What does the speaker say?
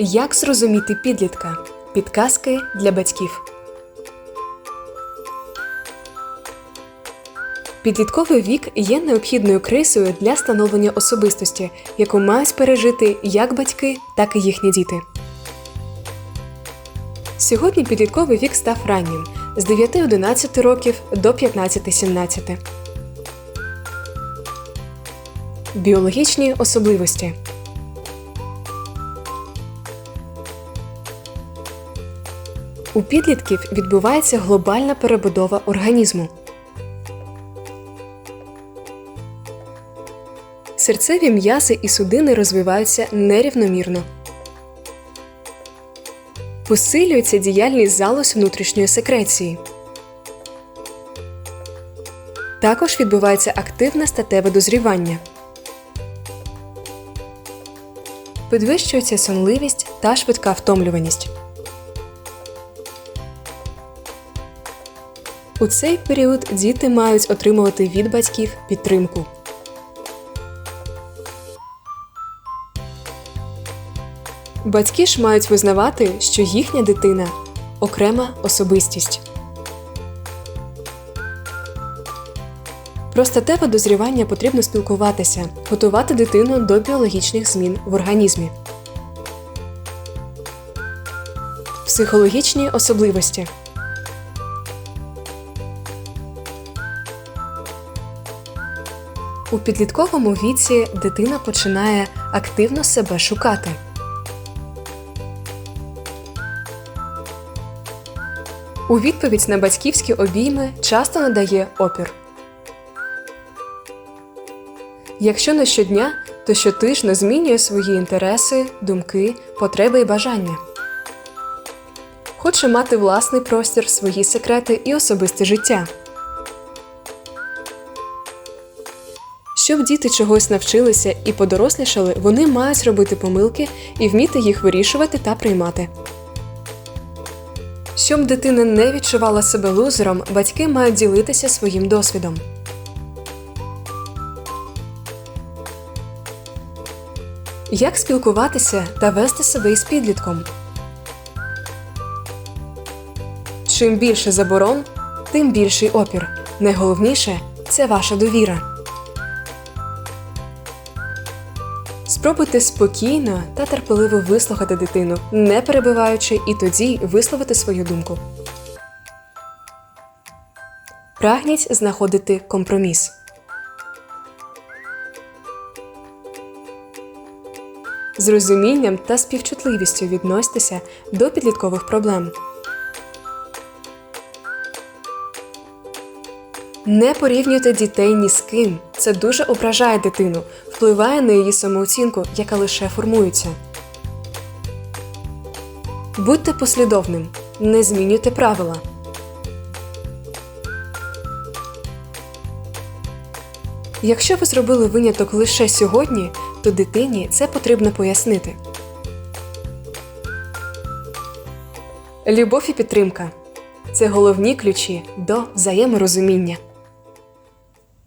Як зрозуміти підлітка? Підказки для батьків. Підлітковий вік є необхідною крисою для становлення особистості, яку мають пережити як батьки, так і їхні діти. Сьогодні підлітковий вік став раннім з 9-11 років до 15-17. Біологічні особливості. У підлітків відбувається глобальна перебудова організму. Серцеві м'язи і судини розвиваються нерівномірно. Посилюється діяльність залоз внутрішньої секреції. Також відбувається активне статеве дозрівання. Підвищується сонливість та швидка втомлюваність. У цей період діти мають отримувати від батьків підтримку. Батьки ж мають визнавати, що їхня дитина окрема особистість. Про статеве дозрівання потрібно спілкуватися, готувати дитину до біологічних змін в організмі. Психологічні особливості. У підлітковому віці дитина починає активно себе шукати. У відповідь на батьківські обійми часто надає опір. Якщо не щодня, то щотижно змінює свої інтереси, думки, потреби і бажання. Хоче мати власний простір, свої секрети і особисте життя. Щоб діти чогось навчилися і подорослішали, вони мають робити помилки і вміти їх вирішувати та приймати. Щоб дитина не відчувала себе лузером, батьки мають ділитися своїм досвідом. Як спілкуватися та вести себе із підлітком? Чим більше заборон, тим більший опір. Найголовніше це ваша довіра. Спробуйте спокійно та терпеливо вислухати дитину, не перебиваючи, і тоді висловити свою думку. Прагніть знаходити компроміс. З розумінням та співчутливістю відносьтеся до підліткових проблем. Не порівнюйте дітей ні з ким. Це дуже ображає дитину, впливає на її самооцінку, яка лише формується. Будьте послідовним. Не змінюйте правила. Якщо ви зробили виняток лише сьогодні, то дитині це потрібно пояснити. Любов і підтримка це головні ключі до взаєморозуміння.